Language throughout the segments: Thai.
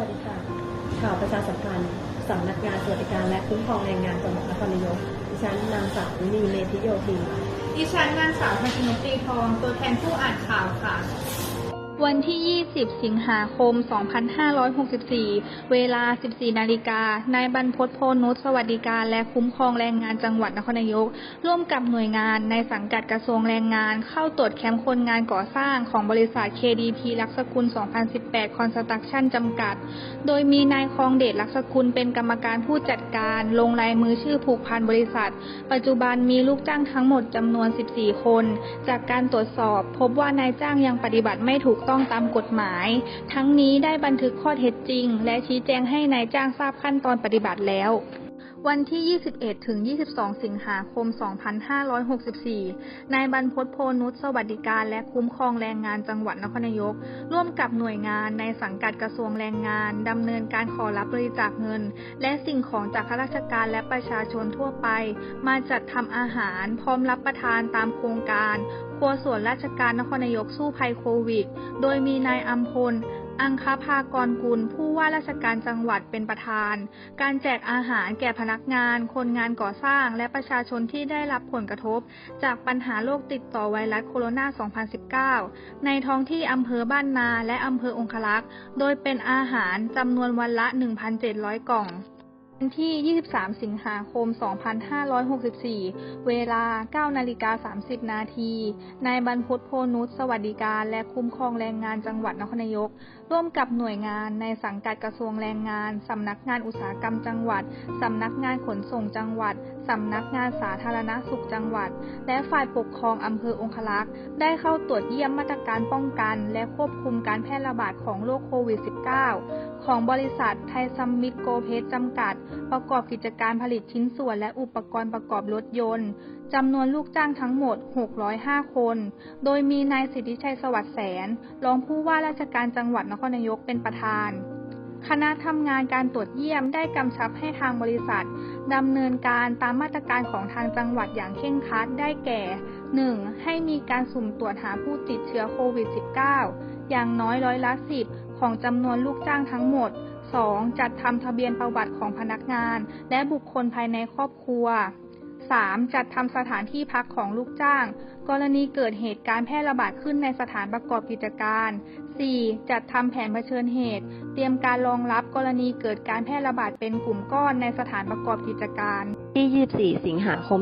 วัสดีค่ะ ข่าวประชาสัมพันธ์สำนักงานสวัสดิการและคุ้มครองแรงงานจังหวัดนครนายกดิฉันนางสาวนีเมธิโยธินดิฉันนางสาวพันชนกตีทอง ตัวแทนผู้อ่านข่าวค่ะ วันที่ 20 สิงหาคม 2564 เวลา 14 นาฬิกา นายบรรพตโพนุสวัสดิการและคุ้มครองแรงงานจังหวัดนครนายก ร่วมกับหน่วยงานในสังกัดกระทรวงแรงงาน เข้าตรวจแคมป์คนงานก่อสร้างของบริษัท KDP ลักษกุล 2018คอนสตรักชั่นจำกัด โดยมีนายคองเดชลักษกุลเป็นกรรมการผู้จัดการ ลงลายมือชื่อผูกพันบริษัท ปัจจุบันมีลูกจ้างทั้งหมดจำนวน 14 คน จากการตรวจสอบ พบว่านายจ้างยังปฏิบัติไม่ถูกต้องตามกฎหมาย ทั้งนี้ได้บันทึกข้อเท็จจริง และชี้แจงให้นายจ้างทราบขั้นตอนปฏิบัติแล้ว วันที่ 21 ถึง 22 สิงหาคม 2564 นายบรรพตโพนุชสวัสดิการและคุ้มครองแรงงานจังหวัดนครนายก ร่วมกับหน่วยงานในสังกัดกระทรวงแรงงาน ดำเนินการขอรับบริจาคเงิน และสิ่งของจากข้าราชการและประชาชนทั่วไป มาจัดทำอาหาร พร้อมรับประทานตามโครงการครัวส่วนราชการนครนายกสู้ภัยโควิด โดยมีนายอัมพล อังคภากรกุล ผู้ว่าราชการจังหวัดเป็นประธาน การแจกอาหารแก่พนักงาน คนงานก่อสร้าง และประชาชนที่ได้รับผลกระทบ จากปัญหาโรคติดต่อไวรัสโคโรนา 2019 ในท้องที่อำเภอบ้านนาและอำเภอองคลักษ์โดยเป็นอาหารจำนวนวันละ 1,700 กล่องวันที่ 23 สิงหาคม 2564 เวลา 9 นาฬิกา 30 นาที นายบรรพตโพนุชสวัสดิการและคุ้มครองแรงงานจังหวัดนครนายก ร่วมกับหน่วยงานในสังกัดกระทรวงแรงงาน สำนักงานอุตสาหกรรมจังหวัด สำนักงานขนส่งจังหวัด สำนักงานสาธารณสุขจังหวัด และฝ่ายปกครองอำเภอองคลักษ์ได้เข้าตรวจเยี่ยมมาตรการป้องกัน และควบคุมการแพร่ระบาดของโรคโควิด -19 ของบริษัทไทยซัมมิตโกเพสจำกัด ประกอบกิจการผลิตชิ้นส่วนและอุปกรณ์ประกอบรถยนต์จำนวนลูกจ้างทั้งหมด 605 คน โดยมีนายสิทธิชัยสวัสดิ์แสน รองผู้ว่าราชการจังหวัดนครนายกเป็นประธาน คณะทำงานการตรวจเยี่ยมได้กำชับให้ทางบริษัทดำเนินการตามมาตรการของทางจังหวัดอย่างเคร่งครัดได้แก่ 1. ให้มีการสุ่มตรวจหาผู้ติดเชื้อโควิด -19 อย่างน้อยร้อยละ 10 ของจำนวนลูกจ้างทั้งหมด 2. จัดทำทะเบียนประวัติของพนักงาน และบุคคลภายในครอบครัว 3. จัดทำสถานที่พักของลูกจ้าง กรณีเกิดเหตุการณ์แพร่ระบาดขึ้นในสถานประกอบกิจการ 4. จัดทำแผนเผชิญเหตุ เตรียมการรองรับกรณีเกิดการแพร่ระบาดเป็นกลุ่มก้อนในสถานประกอบกิจการ ที่ 24 สิงหาคม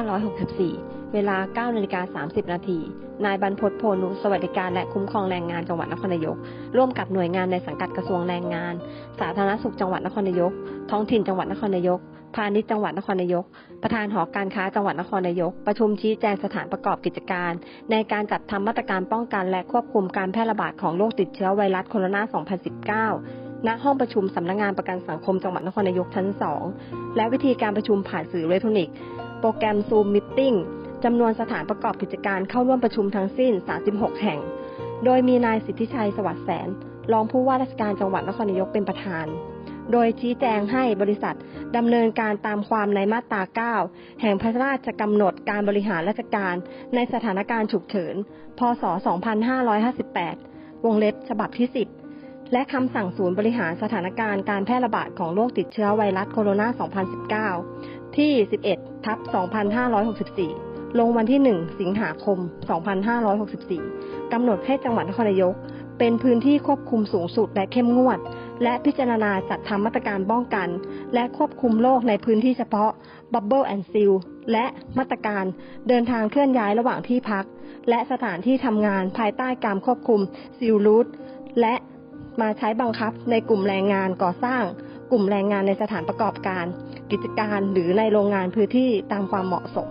2564 เวลา 9นาฬิกา30 นาที นายบรรพตโพนุสวัสดิการและคุ้มครองแรงงานจังหวัดนครนายก ร่วมกับหน่วยงานในสังกัดกระทรวงแรงงาน สาธารณสุขจังหวัดนครนายก ท้องถิ่นจังหวัดนครนายก พาณิชย์จังหวัดนครนายก ประธานหอการค้าจังหวัดนครนายก ประชุมชี้แจงสถานประกอบกิจการ ในการจัดทำมาตรการป้องกันและควบคุมการแพร่ระบาดของโรคติดเชื้อไวรัสโคโรนา 2019 ณ ห้องประชุมสำนักงานประกันสังคมจังหวัดนครนายกชั้น 2 และวิธีการประชุมผ่านสื่ออิเล็กทรอนิกส์ โปรแกรม Zoom Meeting จำนวนสถานประกอบกิจการเข้าร่วมประชุมทั้งสิ้น 36 แห่ง โดยมีนายสิทธิชัยสวัสดิ์แสน รองผู้ว่าราชการจังหวัดนครนายกเป็นประธาน โดยชี้แจงให้บริษัทดำเนินการตามความในมาตรา 9 แห่งพระราชกำหนดการบริหารราชการในสถานการณ์ฉุกเฉิน พศ 2558 วงเล็บฉบับที่ 10 และคำสั่งศูนย์บริหารสถานการณ์การแพร่ระบาดของโรคติดเชื้อไวรัสโคโรนา 2019 ที่ 11 ทับ 2564 ลงวันที่ 1 สิงหาคม 2564 กำหนดให้จังหวัดนครนายก เป็นพื้นที่ควบคุมสูงสุดและเข้มงวด และพิจารณาจัดทำมาตรการป้องกัน และควบคุมโรคในพื้นที่เฉพาะ Bubble and Seal และมาตรการเดินทางเคลื่อนย้ายระหว่างที่พัก และสถานที่ทำงานภายใต้การควบคุม Seal Route และมาใช้บังคับในกลุ่มแรงงานก่อสร้าง กลุ่มแรงงานในสถานประกอบการ กิจการหรือในโรงงานพื้นที่ตามความเหมาะสม